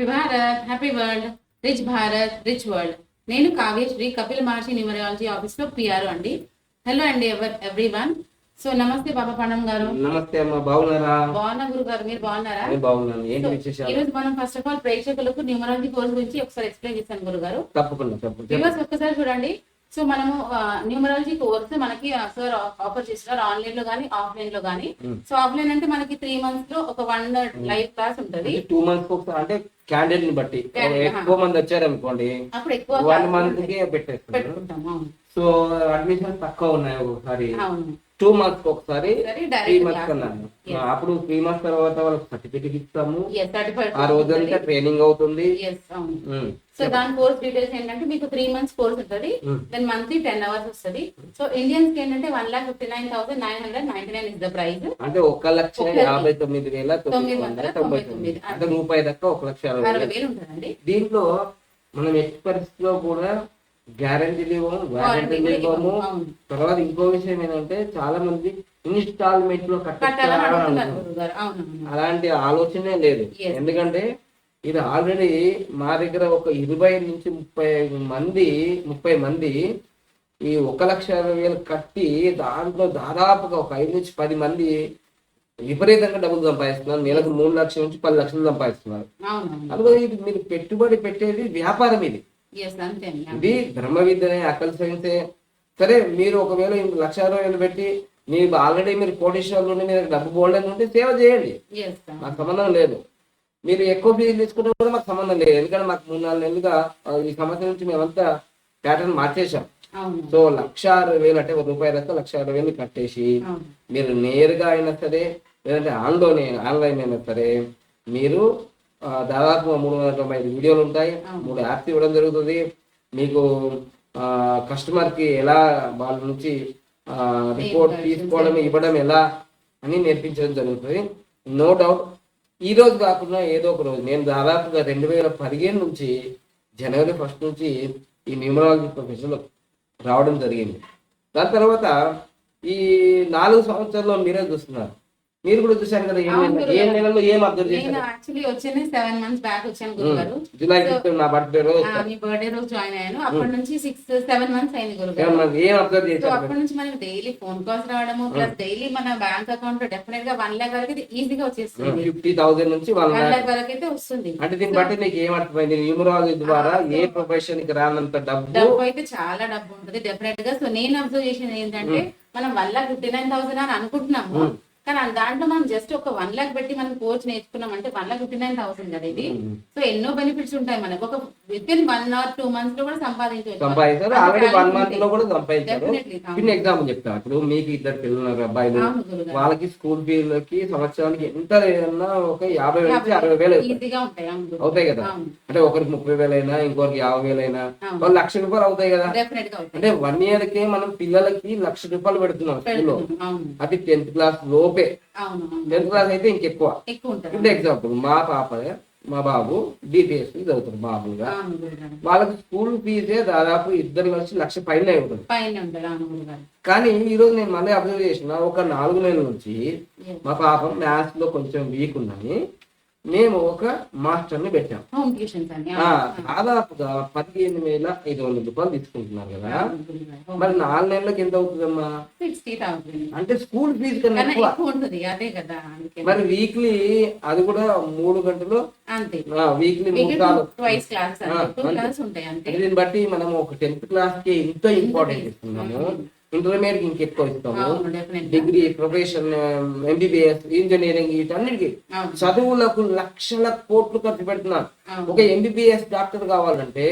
Happy Bharat happy world rich Bharat rich world నేను Kavyasri Kapil Maharshi numerology ఆఫీస్లో PR అండి. Hello అండి ఎవ్రీ వన్ సో నమస్తే బాబా పండం గారు. నమస్తే అమ్మ బాగున్నారా? బాగున్నా గురు గారు మీరు బాగున్నారా? నేను బాగున్నాను. ఈ రోజు మనం ఫస్ట్ ఆఫ్ ఆల్ ప్రేక్షకులకు న్యూమరాలజీ కోర్స్ గురించి ఒకసారి ఎక్స్ప్లెయిన్ చేశాను గురు గారు. తప్పకుండా ఒక్కసారి చూడండి. సో మనము న్యూమరాలజీ కోర్స్ మనకి సార్ ఆఫర్ చేస్తున్నారు ఆన్లైన్లో కానీ ఆఫ్లైన్లో కానీ. సో ఆఫ్లైన్ అంటే మనకి త్రీ మంత్స్లో ఒక వన్ లైవ్ క్లాస్ ఉంటది. టూ మంత్స్ అంటే క్యాండిడేట్ని బట్టి ఎక్కువ మంది వచ్చారు అనుకోండి అప్పుడు ఎక్కువ వన్ మంత్. కి సో అడ్మిషన్ తక్కువ ఉన్నాయి ఒకసారి? టూ మంత్స్ ఒకసారి సరే త్రీ మంత్స్ అప్పుడు త్రీ మంత్స్ తర్వాత వాళ్ళకి సర్టిఫికేట్ ఇస్తాము. ఆ రోజంతా ట్రైనింగ్ అవుతుంది. సో దాని కోర్స్ డీటెయిల్స్ ఏంటంటే మీకు త్రీ మంత్స్ కోర్స్ ఉంటుంది. దెన్ మంత్లీ టెన్ అవర్స్ వస్తుంది. సో ఇండియన్స్కి ఏంటంటే one lakh fifty nine thousand nine hundred ninety nine is the price అంటే ఒక లక్ష యాభై తొమ్మిది వేల తొమ్మిది వందల తొంభై తొమ్మిది. అంటే రూపాయి దాకా ఒక లక్ష అరవై వేలు. ఉంటుందండి. దీంట్లో మనం ఎట్టి పరిస్థితిలో కూడా గ్యారంటీలు ఇవ్వము వారంటీ వారంటీలు ఇవ్వము తర్వాత ఇంకో విషయం ఏంటంటే చాలా మంది ఇన్స్టాల్మెంట్లో. అలాంటి ఆలోచనే లేదు. ఎందుకంటే ఇది ఆల్రెడీ మా దగ్గర ఒక ఇరవై నుంచి ముప్పై మంది ముప్పై మంది ఈ ఒక లక్ష అరవై వేలు కట్టి దాంట్లో దాదాపుగా ఒక ఐదు నుంచి పది మంది విపరీతంగా డబ్బులు సంపాదిస్తున్నారు. నెలకు మూడు లక్షల నుంచి పది లక్షలు సంపాదిస్తున్నారు. అందులో ఇది మీరు పెట్టుబడి పెట్టేది వ్యాపారం ఇది. ఇది బ్రహ్మ విద్యనే అకల్ సైన్సే. సరే మీరు ఒకవేళ లక్ష అరవై వేలు పెట్టి మీరు ఆల్రెడీ మీరు కోటేశ్వర్లు ఉండి మీరు డబ్బు బోల్డెన్ ఉంటే సేవ చేయండి. మాకు సంబంధం లేదు. మీరు ఎక్కువ ఫీజు తీసుకుంటే కూడా మాకు సంబంధం లేదు. ఎందుకంటే మాకు మూడు నాలుగు నెలలుగా ఈ సంవత్సరం నుంచి మేమంతా ప్యాటర్న్ మార్చేసాం సో లక్ష అరవై వేలు అంటే ఒక రూపాయి దాకా లక్ష అరవై వేలు కట్టేసి మీరు నేరుగా అయినా సరే లేదంటే ఆన్లైన్ ఆన్లైన్ అయినా సరే మీరు దాదాపు మూడు వందల తొంభై ఐదు వీడియోలు ఉంటాయి. మూడు యాప్స్ ఇవ్వడం జరుగుతుంది. మీకు కస్టమర్కి ఎలా వాళ్ళ నుంచి రిపోర్ట్ తీసుకోవడం ఇవ్వడం ఎలా అని నేర్పించడం జరుగుతుంది. నో డౌట్ ఈ రోజు కాకుండా ఏదో ఒక రోజు. నేను దాదాపుగా రెండు వేల పదిహేను నుంచి జనవరి ఫస్ట్ నుంచి ఈ న్యూమరాలజీ ప్రొఫెషన్ రావడం జరిగింది. దాని తర్వాత ఈ నాలుగు సంవత్సరాల్లో మీరే చూస్తున్నారు. మీరు కూడా చూశారు కదా ఏం నెలలో ఏం అబ్జర్వ్ నేను చేశారు? యాక్చువల్లీ వచ్చిన సెవెన్ మంత్స్ బ్యాక్ వచ్చాను గురుగారు. జూలై నా బర్త్డే రోజు. ఆ, మీ బర్త్డే రోజు జాయిన్ అయ్యాను. అప్పటి నుంచి సిక్స్ సెవెన్ మంత్స్ అయింది గురుగారు. ఏం అబ్జర్వ్ సో చేశారు? అప్పటి నుంచి మనకి డైలీ ఫోన్ కాల్స్ రావడము ప్లస్ డైలీ మన బ్యాంక్ అకౌంట్ డెఫినెట్గా వన్ లాక్ వరకు ఈజీగా వచ్చేస్తుంది. ఫిఫ్టీ థౌసండ్ నుంచి వన్ వన్ లాక్ లాక్ వరకు అయితే వస్తుంది. అంటే దీన్ని బట్టి నీకు ఏం అర్థమైంది? న్యూమరాలజీ ద్వారా ఏ ప్రొఫెషన్కి రానంత డబ్బు డబ్బు అయితే చాలా డబ్బు ఉంటుంది డెఫినెట్గా. సో నేను అబ్జర్వ్ చేసింది ఏంటంటే మనం one lakh fifty nine thousand అని అనుకుంటున్నాము. కానీ దాంట్లో మనం జస్ట్ ఒక వన్ లాక్ పెట్టి మనం కోర్స్ నేర్చుకున్నాం అంటే one lakh fifty nine thousand కదా ఇది. సో ఎన్నో బెనిఫిట్స్ ఉంటాయి మనకు. ఒక with in one or two మంత్స్లో కూడా సంపాదించవచ్చు. సంపాదించారు. ఎగ్జాంపుల్ చెప్తా ఇప్పుడు మీకు ఇద్దరు పిల్లలు అబ్బాయిలు. వాళ్ళకి స్కూల్ ఫీజులకి సంవత్సరానికి ఎంత లేదన్నా ఒక యాభై వేల నుంచి అరవై వేలు అవుతాయి. కదా. అంటే ఒకరికి ముప్పై వేలైనా ఇంకొకరికి యాభై వేలైనా అవును. వాళ్ళు లక్ష రూపాయలు అవుతాయి కదా. అంటే వన్ ఇయర్కి మనం పిల్లలకి లక్ష రూపాయలు పెడుతున్నాం స్కూల్లో అది టెన్త్ క్లాస్ లోపే అవును టెన్త్ క్లాస్ అయితే ఇంకెక్కువ. ఇప్పుడు ఎగ్జాంపుల్ మా పాప మా బాబు డిపిఎస్ చదువుతారు మామూలుగా. వాళ్ళకి స్కూల్ ఫీజే దాదాపు ఇద్దరు కలిసి లక్ష పైన ఉంటుంది. కానీ ఈ రోజు నేను మళ్ళీ అబ్జర్వ్ చేసిన ఒక నాలుగు నెలల నుంచి. మా పాప మ్యాథ్స్లో కొంచెం వీక్ ఉందని మేము ఒక మాస్టర్ని పెట్టాం దాదాపుగా పదిహేను వేల ఐదు వందల రూపాయలు తీసుకుంటున్నారు కదా. మరి నాలుగు నెలలకు ఎంత అవుతుందమ్మా? అంటే స్కూల్ ఫీజు కన్నా ఎక్కువ. అదే కదా మరి వీక్లీ అది కూడా మూడు గంటలు? వీక్లీ మూడు దీన్ని బట్టి మనం ఒక టెన్త్ క్లాస్కి ఎంతో ఇంపార్టెంట్ ఇస్తున్నాము ఇంటర్మీడియట్ ఇంకెక్కువ ఇస్తాము. అవును definite degree profession MBBS engineering వీటన్నిటికి చదువులకు లక్షల కోట్లు ఖర్చు పెడుతున్నారు. ఒక ఎంబీబీఎస్ డాక్టర్ కావాలంటే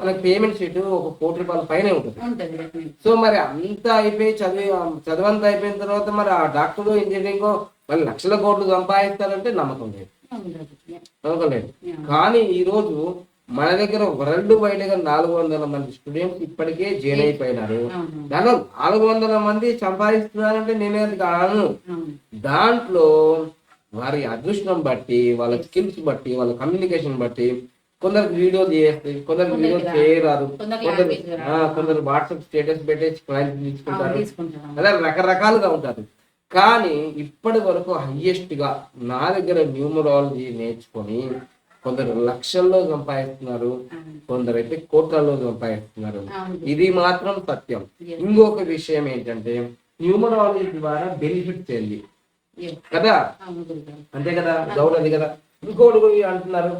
మనకి పేమెంట్ షీట్ ఒక కోటి రూపాయల పైనే ఉంటుంది. సో మరి అంతా అయిపోయి చదివి చదువంతా అయిపోయిన తర్వాత మరి ఆ డాక్టర్ ఇంజనీరింగ్ వాళ్ళు లక్షల కోట్లు సంపాదిస్తారంటే నమ్మకం లేదు. నమ్మకం లేదు. కానీ ఈ రోజు మన దగ్గర వరల్డ్ వైడ్గా నాలుగు వందల మంది స్టూడెంట్స్ ఇప్పటికే జాయిన్ అయిపోయినారు. దానిలో నాలుగు వందల మంది సంపాదిస్తున్నారంటే నేనే కాను? దాంట్లో వారి అదృష్టం బట్టి వాళ్ళ స్కిల్స్ బట్టి వాళ్ళ కమ్యూనికేషన్ బట్టి కొందరు వీడియో చేస్తారు కొందరు వీడియో కొందరికి కొందరు కొందరు వాట్సాప్ స్టేటస్ పెట్టేసి అవును తీసుకుంటారు. అలా రకరకాలుగా ఉంటారు. కానీ ఇప్పటి వరకు హైయెస్ట్గా నా దగ్గర న్యూమరాలజీ నేర్చుకొని కొందరు లక్షల్లో సంపాదిస్తున్నారు అవును. కొందరు అయితే కోట్లలో సంపాదిస్తున్నారు. ఇది మాత్రం సత్యం. ఇంకొక విషయం ఏంటంటే న్యూమరాలజీ ద్వారా బెనిఫిట్స్ ఏంది Yes. కదా? అంతే కదా? డౌట్ అది కదా? ఇంకోటి అంటున్నారు.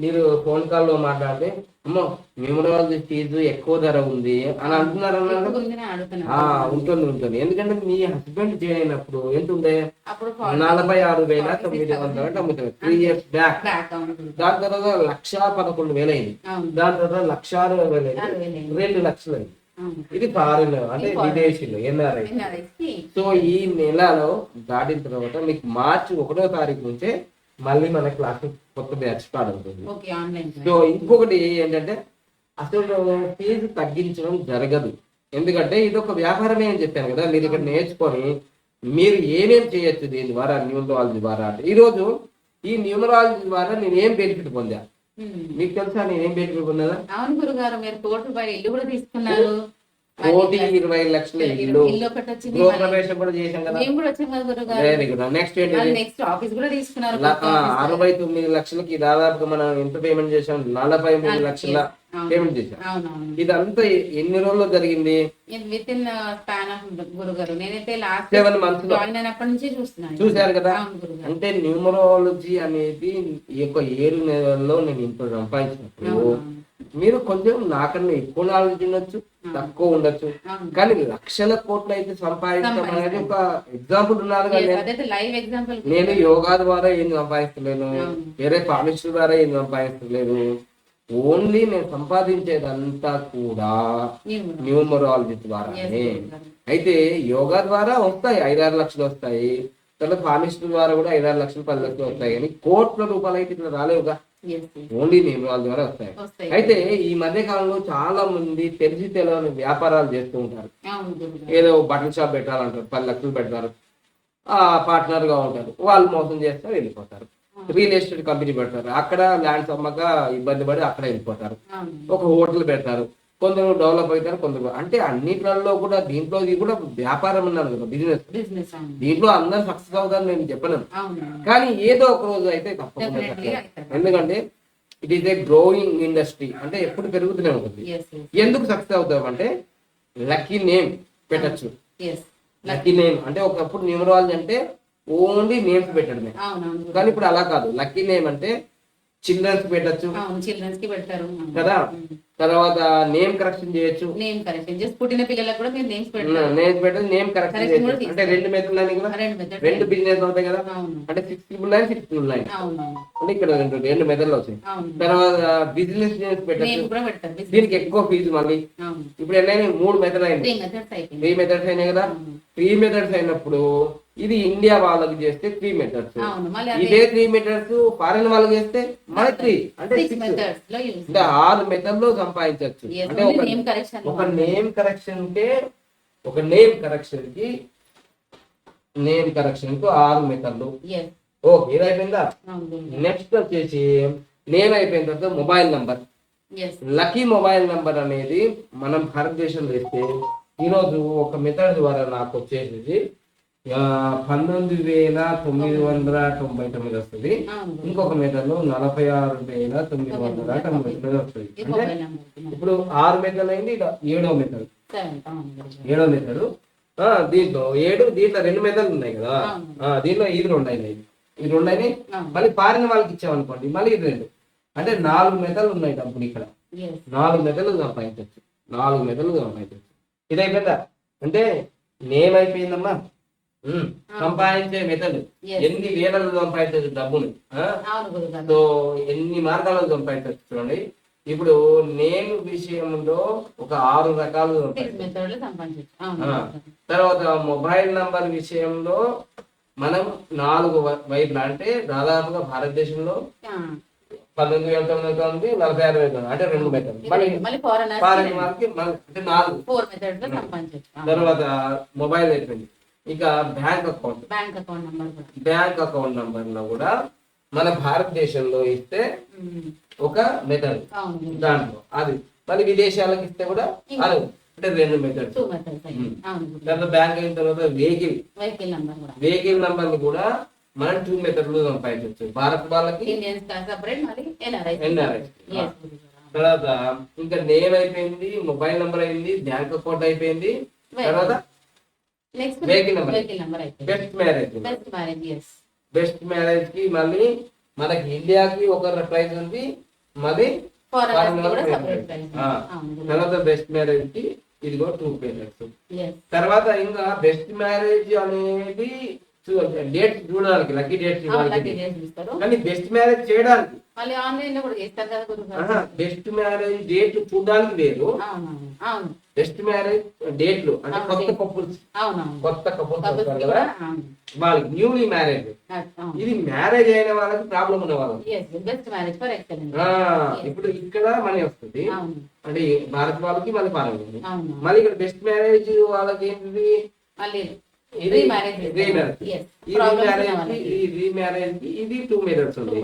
మీరు ఫోన్ కాల్లో మాట్లాడితే అమ్మో న్యూమరాలజీ ఫీజు ఎక్కువ ధర ఉంది అని అంటున్నారు ఉంటుంది ఉంటుంది. ఎందుకంటే మీ హస్బెండ్ జాయిన్ అయినప్పుడు ఎంత ఉండే? అప్పుడు నలభై ఆరు వేల తొమ్మిది వందల తొమ్మిది త్రీ ఇయర్స్ బ్యాక్. దాని తర్వాత లక్ష పదకొండు వేలు అయింది. దాని తర్వాత లక్ష అరవై వేలు అయింది. రెండు లక్షలు అయింది. ఇది ఫారిన్ అంటే. విదేశీలు ఎన్ఆర్ఐ? సో ఈ నెలలో దాటిన తర్వాత మీకు మార్చి ఒకటో తారీఖు నుంచే మళ్ళీ మన క్లాస్ కొత్త బ్యాచ్ స్టార్ట్ అవుతుంది సో ఇంకొకటి ఏంటంటే అసలు ఫీజు తగ్గించడం జరగదు. ఎందుకంటే ఇది ఒక వ్యాపారమే అని చెప్పాను కదా మీరు ఇక్కడ నేర్చుకొని మీరు ఏమేం చేయొచ్చు దీని ద్వారా న్యూమరాలజీ ద్వారా అంటే ఈరోజు ఈ న్యూమరాలజీ ద్వారా నేను ఏం బెనిఫిట్ పొందా. మీకు తెలుసా నేను ఏం బెనిఫిట్ పొందా అవును గురుగారు మీరు కోటి రూపాయలు ఇల్లు కూడా తీసుకున్నారు. కోటి ఇరవై లక్షల ఇల్లు. కూడా చేశాం కదా. మేము కూడా వచ్చాం కదా గురుగారు. వెరీ గుడ్ నెక్స్ట్ ఏంటి నెక్స్ట్ ఆఫీస్ కూడా తీసుకున్నారు. అరవై తొమ్మిది లక్షలకి దాదాపుగా మనం ఎంత పేమెంట్ చేసాం నలభై మూడు లక్షల. పేమెంట్ చేసాం ఇదంతా ఎన్ని రోజుల్లో జరిగింది? విత్ ఇన్ స్పాన్ ఆఫ్ గురుగారు. నేనైతే లాస్ట్ సెవెన్ మంత్స్ జాయిన్ అయినప్పటి నుంచి చూస్తున్నాను చూశారు కదా? అంటే న్యూమరాలజీ అనేది ఈ యొక్క ఏడు నెలల్లో నేను ఇంత సంపాదించినప్పుడు. మీరు కొంచెం నాకన్నా ఎక్కువ నాలెడ్జ్ ఉండొచ్చు తక్కువ ఉండొచ్చు. కానీ లక్షల కోట్లు అయితే సంపాదించడం అనేది ఒక ఎగ్జాంపుల్ ఉన్నారు నేను యోగా ద్వారా ఏం సంపాదిస్తలేను. వేరే పాలిస్టర్ ద్వారా ఏం సంపాదిస్తలేదు ఓన్లీ నేను సంపాదించేదంతా కూడా న్యూమరాలజీ. ద్వారానే. అయితే యోగా ద్వారా వస్తాయి ఐదారు లక్షలు వస్తాయి. తర్వాత పాలిస్టర్ ద్వారా కూడా ఐదారు లక్షలు పది లక్షలు వస్తాయి. కానీ కోట్ల రూపాయలు అయితే ఇట్లా రాలేవుగా. ఓన్లీ న్యూమరాలజీ ద్వారా వస్తాయి. అయితే ఈ మధ్య కాలంలో చాలా మంది తెలిసి తెలియని వ్యాపారాలు చేస్తూ ఉంటారు. ఏదో బట్టల షాప్ పెట్టాలంటారు పది లక్షలు పెడతారు. ఆ పార్ట్నర్గా ఉంటారు. వాళ్ళు మోసం చేస్తారు వెళ్ళిపోతారు. రియల్ ఎస్టేట్ కంపెనీ పెడతారు. అక్కడ ల్యాండ్స్ అమ్మక ఇబ్బంది పడి అక్కడ వెళ్ళిపోతారు. ఒక హోటల్ పెడతారు. కొందరు డెవలప్ అవుతారు కొందరు అంటే అన్నిట్లలో కూడా దీంట్లో ఇది కూడా వ్యాపారం ఉన్నాను కదా బిజినెస్ దీంట్లో అందరు సక్సెస్ అవుతారు నేను చెప్పను కానీ ఏదో ఒక రోజు అయితే తప్పకుండా. ఎందుకంటే it is a growing industry అంటే ఎప్పుడు పెరుగుతూనే ఉంటుంది. ఎందుకు సక్సెస్ అవుతాం అంటే లక్కీ నేమ్ పెట్టచ్చు లక్కీ నేమ్ అంటే ఒకప్పుడు న్యూమరాలజీ అంటే ఓన్లీ నేమ్స్ పెట్టడమే. కానీ ఇప్పుడు అలా కాదు. లక్కీ నేమ్ అంటే చిల్డ్రన్స్ పెట్టచ్చు. అవును చిల్డ్రన్స్కి పెడతారు. కదా? తర్వాత నేమ్ కరెక్షన్ చేయొచ్చు. నేమ్ కరెక్షన్ చేసి పుట్టిన పిల్లలకు కూడా మీరు నేమ్స్ పెడతారు. నేమ్ పెట్టచ్చు నేమ్ కరెక్షన్ చేయొచ్చు. అంటే రెండు మెథడ్లు కూడా రెండు బిజినెస్ అవుతాయి కదా? అంటే six triple nine six triple nine అంటే ఇక్కడ రెండు రెండు మెథడ్లు వచ్చాయి తర్వాత బిజినెస్ నేమ్స్ పెట్టచ్చు. దీనికి ఎక్కువ ఫీజు మళ్ళీ. ఇప్పుడు ఎన్నైనా మూడు మెథడ్ అయింది త్రీ మెథడ్స్ అయినాయి కదా. త్రీ మెథడ్స్ అయినప్పుడు ఇది ఇండియా వాళ్ళకి చేస్తే త్రీ మెథడ్స్ అదే. ఇదే త్రీ మెథడ్స్ ఫారెన్ వాళ్ళకి చేస్తే మన త్రీ అంటే ఆరు మెథడ్లో సంపాదించవచ్చు అంటే ఒక నేమ్ కరెక్షన్ ఒక నేమ్ కరెక్షన్ కే ఒక నేమ్ కరెక్షన్కి నేమ్ కరెక్షన్కు ఆరు మెథడ్లు ఎస్ ఓకే ఇది అయిపోయిందా? నెక్స్ట్ వచ్చేసి నేమ్ అయిపోయిన తర్వాత mobile number lucky mobile number అనేది మనం భారతదేశంలో ఇస్తే ఈరోజు ఒక మెథడ్ ద్వారా నాకు వచ్చేసి ఆ, పంతొమ్మిది వేల తొమ్మిది వందల తొంభై తొమ్మిది వస్తుంది. ఇంకొక మెథడ్ నలభై ఆరు వేల తొమ్మిది వందల తొంభై తొమ్మిది వస్తుంది. ఇది అంటే ఇప్పుడు ఆరు మెథడ్ అయింది ఏడో అవును. ఏడో మెథడ్ దీంట్లో ఏడు దీంట్లో రెండు మెథడ్లు ఉన్నాయి కదా. దీంట్లో ఇది రెండు అయినాయి. ఈ రెండు అయినాయి. మళ్ళీ పారిన వాళ్ళకి ఇచ్చామనుకోండి మళ్ళీ ఇది రెండు. అంటే నాలుగు మెథడ్లు ఉన్నాయి డబ్బులు ఇక్కడ. నాలుగు మెదలు సంపాదించవచ్చు నాలుగు మెదలు సంపాదించవచ్చు ఇది అయిపోయిందా? అంటే నేమ్ అయిపోయిందమ్మా. ఉమ్, సంపాదించే మెథడ్. ఎన్ని వేలలో సంపాదించవచ్చు డబ్బుని? సో ఎన్ని మార్గాలలో సంపాదించవచ్చు చూడండి. ఇప్పుడు నేమ్ విషయంలో ఒక ఆరు రకాలు. తర్వాత మొబైల్ నంబర్ విషయంలో మనం నాలుగు వైపులా అంటే దాదాపుగా భారతదేశంలో. పంతొమ్మిది వేల తొమ్మిది వందల తొమ్మిది నలభై ఆరు వేల తొమ్మిది, అంటే రెండు మెథడ్ ఫారెన్ అంటే నాలుగు. తర్వాత మొబైల్ అయిపోయింది. ఇక bank account. Bank account number bank account నంబర్లో కూడా మన భారతదేశంలో ఇస్తే. ఒక మెథడ్. దాంట్లో అది. మళ్ళీ విదేశాలకు ఇస్తే కూడా అది. అంటే రెండు మెథడ్. తర్వాత బ్యాంక్ అయిన తర్వాత వెహికల్. వెహికల్ నెంబర్ కూడా. వెహికల్ నంబర్ కూడా మనం టూ మెథడ్లు సంపాదించవచ్చు భారత్ వాళ్ళకి మరి. తర్వాత ఇంకా నేమ్ అయిపోయింది మొబైల్ నెంబర్ అయింది బ్యాంక్ అకౌంట్ అయిపోయింది. తర్వాత. వెహికల్ నెంబర్ అయిపోయింది best marriage best marriage yes best మ్యారేజ్కి మళ్ళీ మనకి ఇండియాకి ఒక ప్రైజ్ ఉంది. కూడా ఆ. తర్వాత బెస్ట్ మ్యారేజ్కి ఇదిగో టూ పేరెంట్స్ తర్వాత ఇంకా బెస్ట్ మ్యారేజ్ అనేది డేట్ చూడడానికి లక్కీ ఇస్తారు కానీ బెస్ట్ మ్యారేజ్ చేయడానికి. మళ్ళీ ఆన్లైన్లో కూడా చేస్తారు కదా గురుగారు బెస్ట్ మ్యారేజ్ డేట్ చూడడానికి వేరు. బెస్ట్ మ్యారేజ్ డేట్లు అంటే కొత్త. కపుల్స్. కొత్త కపుల్స్ వస్తారు కదా. వాళ్ళకి న్యూలీ మ్యారేజ్. ఇది మ్యారేజ్ అయిన వాళ్ళకి ప్రాబ్లం ఉన్న వాళ్ళకి. ఇప్పుడు ఇక్కడ మనీ వస్తుంది. అంటే భారత్ వాళ్ళకి మళ్ళీ అవును. మళ్ళీ ఇక్కడ బెస్ట్ మ్యారేజ్ వాళ్ళకి ఏంటిది? మళ్ళీ ఇది రీమ్యారేజ్కి టూ మెథడ్స్ ఉంది.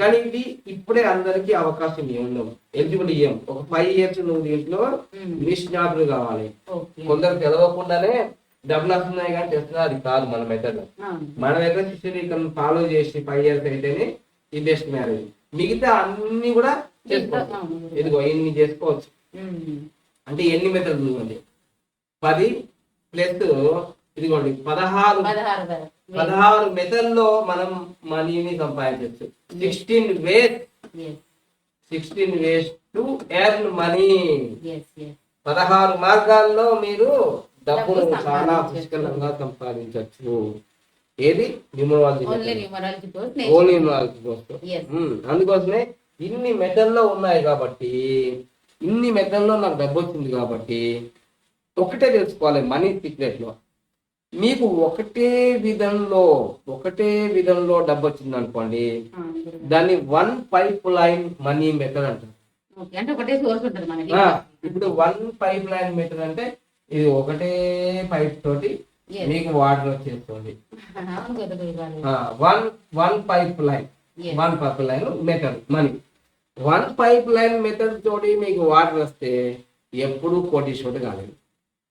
కానీ ఇది ఇప్పుడే అందరికి అవకాశం ఇవ్వం ఎలిజిబుల్ ఇవ్వం ఒక ఫైవ్ ఇయర్స్ నువ్వు దీంట్లో Mm. నిష్ణాతులు కావాలి. కొందరు తెలవకుండానే డబ్బులు వస్తున్నాయి కానీ చేస్తున్నా అది కాదు మన మెథడ్. మన దగ్గర శిష్యుని ఫాలో చేసి ఫైవ్ ఇయర్స్ అయితేనే ఈ బెస్ట్ మ్యారేజ్ మిగతా అన్ని కూడా చేసుకోవచ్చు. ఇదిగో ఇన్ని చేసుకోవచ్చు? Mm. అంటే ఎన్ని మెథడ్లు ఇవ్వండి పది ప్లస్ ఇదిగోండి పదహారు పదహారు మెథడ్లో మనం మనీని సంపాదించవచ్చు. Sixteen ways sixteen ways to earn money. పదహారు మార్గాల్లో మీరు డబ్బును డబ్బు చాలా. పుష్కలంగా సంపాదించవచ్చు. ఏది? Numerology only. న్యూమరాలజీ కోసం. ఉమ్, అందుకోసమే ఇన్ని మెథడ్లో ఉన్నాయి కాబట్టి ఇన్ని మెథడ్లో నాకు డబ్బు వచ్చింది కాబట్టి ఒకటే తెలుసుకోవాలి మనీ సీక్రెట్లో. మీకు ఒకటే విధంలో ఒకటే విధంలో డబ్బు వచ్చింది అనుకోండి. దాన్ని one pipeline money method అంటారు అంటే ఇప్పుడు వన్ పైప్ లైన్ మెథడ్ అంటే ఇది ఒకటే పైప్ తోటి. మీకు వాటర్ వచ్చేస్తుంది. One one pipeline. One pipeline method money one pipeline method తోటి మీకు వాటర్ వస్తే ఎప్పుడు కోటీశ్వరుడు కాలేదు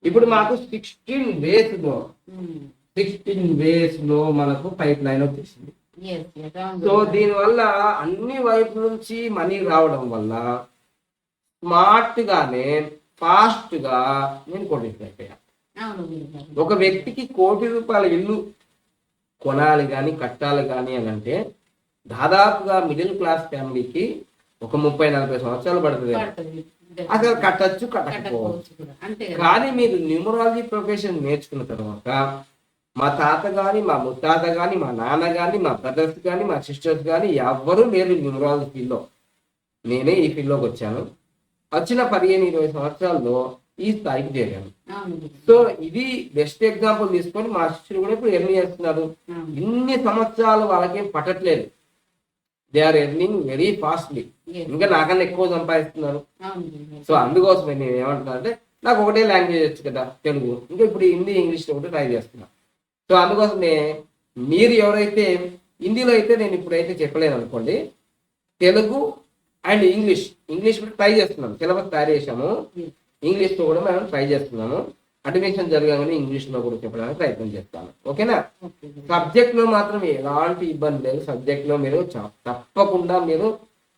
ఇప్పుడు మాకు సిక్స్టీన్ వేస్లో. సిక్స్టీన్ వేస్లో మనకు పైప్ లైన్ వచ్చేసింది సో. దీని వల్ల అన్ని వైపు నుంచి మనీ రావడం వల్ల స్మార్ట్ గానే ఫాస్ట్గా నేను అయిపోయా గారు. ఒక వ్యక్తికి కోటి రూపాయల ఇల్లు కొనాలి కానీ కట్టాలి కానీ అని అంటే దాదాపుగా మిడిల్ క్లాస్ ఫ్యామిలీకి ఒక ముప్పై నలభై సంవత్సరాలు పడుతుంది. అసలు కట్టచ్చు కట్టకపోవచ్చు. కానీ మీరు న్యూమరాలజీ ప్రొఫెషన్ నేర్చుకున్న తర్వాత మా తాత కానీ మా ముత్తాత కానీ మా నాన్న కానీ మా బ్రదర్స్ కానీ మా సిస్టర్స్ కానీ ఎవ్వరూ లేరు న్యూమరాలజీ ఫీల్డ్లో. నేనే ఈ ఫీల్డ్లోకి వచ్చాను. వచ్చిన పదిహేను ఇరవై సంవత్సరాల్లో ఈ స్థాయికి చేరాను. సో ఇది బెస్ట్ ఎగ్జాంపుల్ తీసుకొని మా శిష్యులు కూడా ఇప్పుడు ఎర్న్ చేస్తున్నారు. ఇన్ని సంవత్సరాలు వాళ్ళకేం పట్టట్లేదు. They are earning very fastly. ఇంకా నాకన్నా ఎక్కువ సంపాదిస్తున్నారు. సో అందుకోసమే నేను ఏమంటున్నా అంటే నాకు ఒకటే లాంగ్వేజ్ వచ్చు కదా తెలుగు. ఇంకా ఇప్పుడు హిందీ ఇంగ్లీష్ ఒకటి ట్రై చేస్తున్నా. సో అందుకోసమే మీరు ఎవరైతే హిందీలో అయితే నేను ఇప్పుడైతే చెప్పలేను అనుకోండి తెలుగు అండ్ ఇంగ్లీష్. ఇంగ్లీష్ కూడా ట్రై చేస్తున్నాం సిలబస్ తయారు చేసాము Yes. ఇంగ్లీష్లో కూడా మేము ట్రై చేస్తున్నాము. అడ్మిషన్ జరగాలని ఇంగ్లీష్లో కూడా చెప్పడానికి ప్రయత్నం చేస్తాను. ఓకేనా? Okay, గురువు. సబ్జెక్ట్లో మాత్రం ఎలాంటి ఇబ్బంది లేదు. సబ్జెక్ట్లో మీరు తప్పకుండా మీరు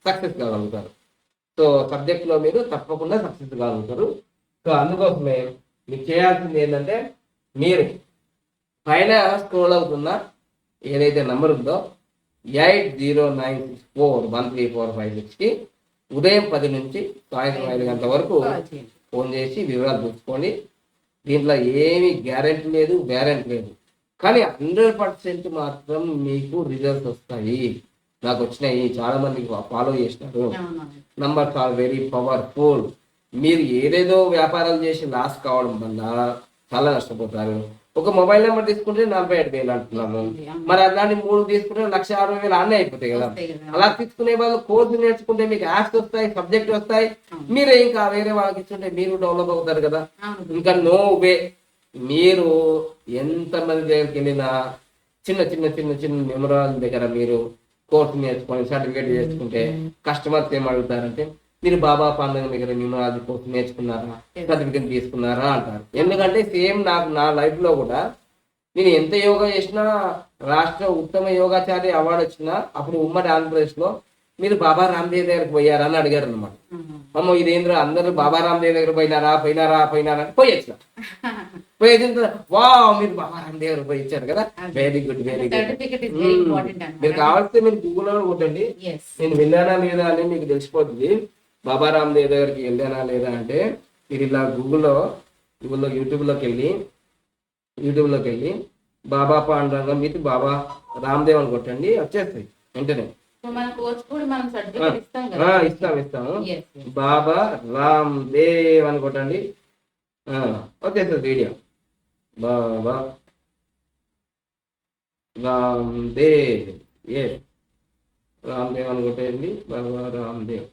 సక్సెస్ కాగలుగుతారు. సో సబ్జెక్ట్లో మీరు తప్పకుండా సక్సెస్ కాగలుగుతారు. సో అందుకోసమే మీరు చేయాల్సింది ఏంటంటే మీరు పైన స్క్రోల్ అవుతున్న ఏదైతే నంబర్ ఉందో eight zero nine six four one three four five సిక్స్కి ఉదయం పది నుంచి సాయంత్రం ఐదు గంటల వరకు. ఫోన్ చేసి వివరాలు చూసుకోండి దీంట్లో ఏమి గ్యారెంటీ లేదు వ్యారెంటీ లేదు. కానీ హండ్రెడ్ పర్సెంట్ మాత్రం మీకు రిజల్ట్స్ వస్తాయి. నాకు వచ్చినాయి చాలా మందికి ఫాలో చేసినారు. నంబర్స్ ఆర్ వెరీ పవర్ఫుల్ మీరు ఏదేదో వ్యాపారాలు చేసి లాస్ కావడం వల్ల చాలా నష్టపోతారు. ఒక మొబైల్ నెంబర్ తీసుకుంటే నలభై ఏడు వేలు అంటున్నాము మరి అట్లాంటి మూడు తీసుకుంటే లక్ష అరవై వేలు అన్నీ అయిపోతాయి కదా. అలా తీసుకునే వాళ్ళు కోర్సు నేర్చుకుంటే మీకు యాప్స్ వస్తాయి సబ్జెక్ట్ వస్తాయి. మీరే ఇంకా వేరే వాళ్ళకి ఇస్తుంటే మీరు డెవలప్ అవుతారు కదా. ఇంకా నో వే మీరు ఎంత మంది దగ్గరికి వెళ్ళినా చిన్న చిన్న చిన్న చిన్న న్యూమరాలజీ దగ్గర మీరు కోర్సు నేర్చుకొని సర్టిఫికేట్ చేసుకుంటే కస్టమర్స్ ఏం అడుగుతారంటే మీరు బాబా పండుగ దగ్గర న్యూమరాలజీ కోర్సు నేర్చుకున్నారా? సర్టిఫికేట్ తీసుకున్నారా అంటారు. ఎందుకంటే సేమ్ నాకు నా లైఫ్లో కూడా నేను ఎంత యోగా చేసినా రాష్ట్ర ఉత్తమ యోగాచారి అవార్డు వచ్చిన అప్పుడు ఉమ్మడి ఆంధ్రప్రదేశ్లో మీరు బాబా రామ్దేవ్ దగ్గరికి పోయారా అని అడిగారు అనమాట అమ్మో ఇదేంద్ర? అందరూ బాబా రామ్దేవ్ దగ్గర పోయినారా? పోయినారా? పోయినారా? అని పోయి వచ్చిన పోయి వచ్చిన తర్వాత, వావ్ మీరు బాబా రామ్దేవ్ దగ్గర పోయి ఇచ్చారు కదా వెరీ గుడ్ వెరీ గుడ్ మీరు కావాల్సి మీరు గూగుల్లో కొట్టండి. నేను వెళ్ళానా లేదా అని మీకు తెలిసిపోతుంది. బాబా రామ్దేవ్ దగ్గరికి వెళ్ళానా లేదా అంటే మీరు ఇలా గూగుల్లో గూగుల్లో యూట్యూబ్లోకి వెళ్ళి యూట్యూబ్లోకి వెళ్ళి బాబా పాండురంగం విత్ బాబా రామ్దేవ్ అని కొట్టండి వచ్చేస్తాయి వెంటనే. ఇస్తాం ఇస్తాము. బాబా రామ్ దేవ్ అని కొట్టండి. వచ్చేస్తుంది వీడియో బాబా రామ్ దేవ్ ఏ రామ్ దేవ్ అని కొట్టేయండి. బాబా రామ్ దేవ్ ఉమ్.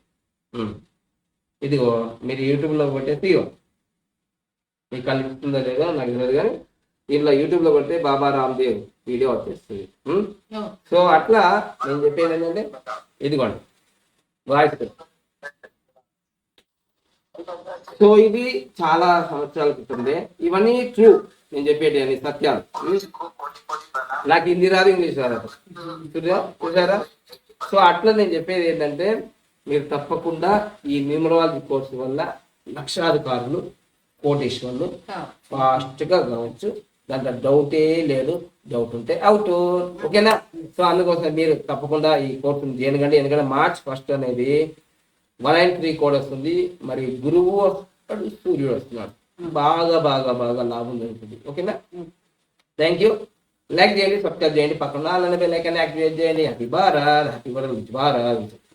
ఇదిగో మీరు యూట్యూబ్లో కొట్టేసి ఇగో మీకు కనిపిస్తుందో లేదో నాకు తెలియదు కానీ ఇలా యూట్యూబ్లో కొడితే బాబా రామ్ దేవ్ వీడియో వచ్చేస్తుంది. సో అట్లా నేను చెప్పేది ఏంటంటే ఇదిగోండి. వాయిస్ సో ఇది చాలా సంవత్సరాల క్రితందే ఇవన్నీ ట్రూ నేను చెప్పేటి అన్ని సత్యాలు? నాకు హిందీ రాదు ఇంగ్లీష్ రాదు. చూసారా? సో అట్లా నేను చెప్పేది ఏంటంటే మీరు తప్పకుండా ఈ న్యూమరాలజీ కోర్సు వల్ల లక్షాధికారులు కోటేశ్వర్లు ఫాస్ట్గా కావచ్చు దాంట్లో డౌటే లేదు. డౌట్ ఉంటే అవుట్. ఓకేనా? సో అందుకోసం మీరు తప్పకుండా ఈ కోర్సును చేయకండి ఎందుకంటే మార్చ్ ఫస్ట్ అనేది వన్ అండ్ త్రీ కోడ్ వస్తుంది. మరి గురువు వస్తాడు సూర్యుడు వస్తున్నాడు. బాగా బాగా బాగా లాభం జరుగుతుంది ఓకేనా? Thank you. లైక్ చేయండి సబ్స్క్రైబ్ చేయండి. పక్కన అలానే బెల్ ఐకాన్ యాక్టివేట్ చేయండి. Happy Bharat. Happy Bharat. Bharat.